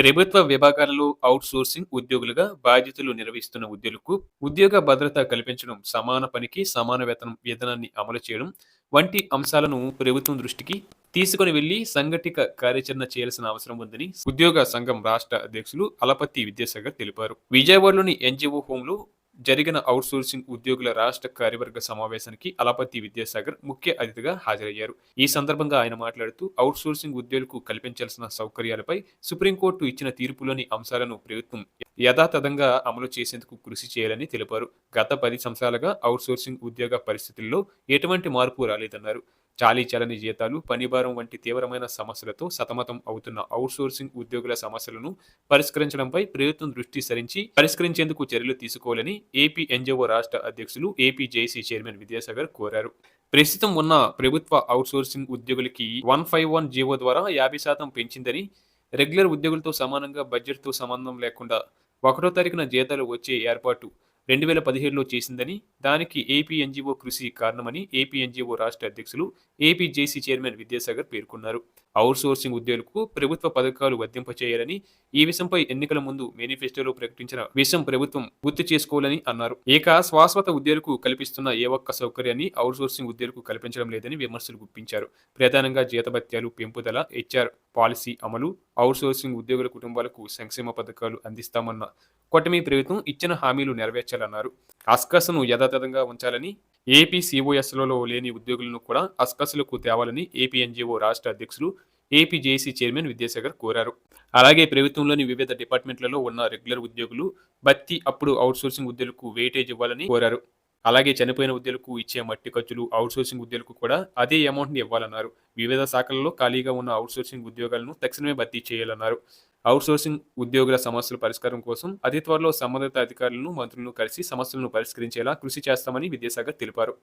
ప్రభుత్వ విభాగాలలో out sourcing ఉద్యోగులుగా బాధ్యతలు నిర్వహిస్తున్న ఉద్యోగులకు ఉద్యోగ భద్రత కల్పించడం సమాన పనికి సమాన వేతనం విధానాన్ని అమలు చేయడం వంటి అంశాలను ప్రభుత్వం దృష్టికి తీసుకుని వెళ్ళి సంఘటిక కార్యాచరణ చేయాల్సిన అవసరం ఉందని ఉద్యోగ సంఘం రాష్ట్ర అధ్యక్షులు అలపతి విద్యాసాగర్ తెలిపారు. విజయవాడలోని ఎన్జిఓ హోంలో జరిగిన అవుట్సోర్సింగ్ ఉద్యోగుల రాష్ట్ర కార్యవర్గ సమావేశానికి అలపతి విద్యాసాగర్ ముఖ్య అతిథిగా హాజరయ్యారు. ఈ సందర్భంగా ఆయన మాట్లాడుతూ అవుట్సోర్సింగ్ ఉద్యోగులకు కల్పించాల్సిన సౌకర్యాలపై సుప్రీంకోర్టు ఇచ్చిన తీర్పులోని అంశాలను ప్రభుత్వం యథాతథంగా అమలు చేసేందుకు కృషి చేయాలని తెలిపారు. గత పది సంవత్సరాలుగా అవుట్సోర్సింగ్ ఉద్యోగ పరిస్థితుల్లో ఎటువంటి మార్పు రాలేదన్నారు. చాలీ చలని జీతాలు పనిభారం వంటి తీవ్రమైన సమస్యలతో సతమతం అవుతున్న అవుట్సోర్సింగ్ ఉద్యోగుల సమస్యలను పరిష్కరించడంపై ప్రభుత్వం దృష్టి సరించి పరిష్కరించేందుకు చర్యలు తీసుకోవాలని ఏపీ ఎన్జిఓ రాష్ట్ర అధ్యక్షులు ఏపీ జేసీ చైర్మన్ విద్యాసాగర్ కోరారు. ప్రస్తుతం ఉన్న ప్రభుత్వ అవుట్సోర్సింగ్ ఉద్యోగులకి వన్ ఫైవ్ వన్ జీవో ద్వారా యాభై శాతం పెంచిందని రెగ్యులర్ ఉద్యోగులతో సమానంగా బడ్జెట్తో సంబంధం లేకుండా ఒకటో తారీఖున జీతాలు వచ్చే ఏర్పాటు రెండు వేల పదిహేడులో చేసిందని దానికి ఏపీ ఎన్జిఓ కృషి కారణమని ఏపీ ఎన్జిఓ రాష్ట్ర అధ్యక్షులు ఏపీ జేసీ చైర్మన్ విద్యాసాగర్ పేర్కొన్నారు. అవుట్సోర్సింగ్ ఉద్యోగులకు ప్రభుత్వ పథకాలు వర్తింపచేయాలని ఈ విషయంపై ఎన్నికల ముందు మేనిఫెస్టోలో ప్రకటించిన విషయం ప్రభుత్వం గుర్తు చేసుకోవాలని అన్నారు. ఇక శాశ్వత ఉద్యోగులకు కల్పిస్తున్న ఏ ఒక్క సౌకర్యాన్ని అవుట్సోర్సింగ్ ఉద్యోగులకు కల్పించడం లేదని విమర్శలు గుప్పించారు. ప్రధానంగా జీతభత్యాలు పెంపుదల హెచ్ఆర్ పాలసీ అమలు అవుట్సోర్సింగ్ ఉద్యోగుల కుటుంబాలకు సంక్షేమ పథకాలు అందిస్తామన్న కూటమి ప్రభుత్వం ఇచ్చిన హామీలు నెరవేర్చాలన్నారు. అస్కస్ను యథాతథంగా ఉంచాలని ఏపీ సిఓఎస్లలో లేని ఉద్యోగులను కూడా అస్కస్లకు తేవాలని ఏపీ ఎన్జీఓ రాష్ట్ర అధ్యక్షులు ఏపీ జేసీ చైర్మన్ విద్యాసాగర్ కోరారు. అలాగే ప్రభుత్వంలోని వివిధ డిపార్ట్మెంట్లలో ఉన్న రెగ్యులర్ ఉద్యోగులు భర్తీ అప్పుడు అవుట్సోర్సింగ్ ఉద్యోగులకు వెయిటేజ్ ఇవ్వాలని కోరారు. అలాగే చనిపోయిన ఉద్యోగులకు ఇచ్చే మట్టి ఖర్చులు అవుట్సోర్సింగ్ ఉద్యోగులకు కూడా అదే అమౌంట్ని ఇవ్వాలన్నారు. వివిధ శాఖలలో ఖాళీగా ఉన్న అవుట్సోర్సింగ్ ఉద్యోగాలను తక్షణమే భర్తీ చేయాలన్నారు. అవుట్సోర్సింగ్ ఉద్యోగుల సమస్యల పరిష్కారం కోసం అతి త్వరలో సంబంధిత అధికారులను మంత్రులను కలిసి సమస్యలను పరిష్కరించేలా కృషి చేస్తామని విద్యాసాగర్ తెలిపారు.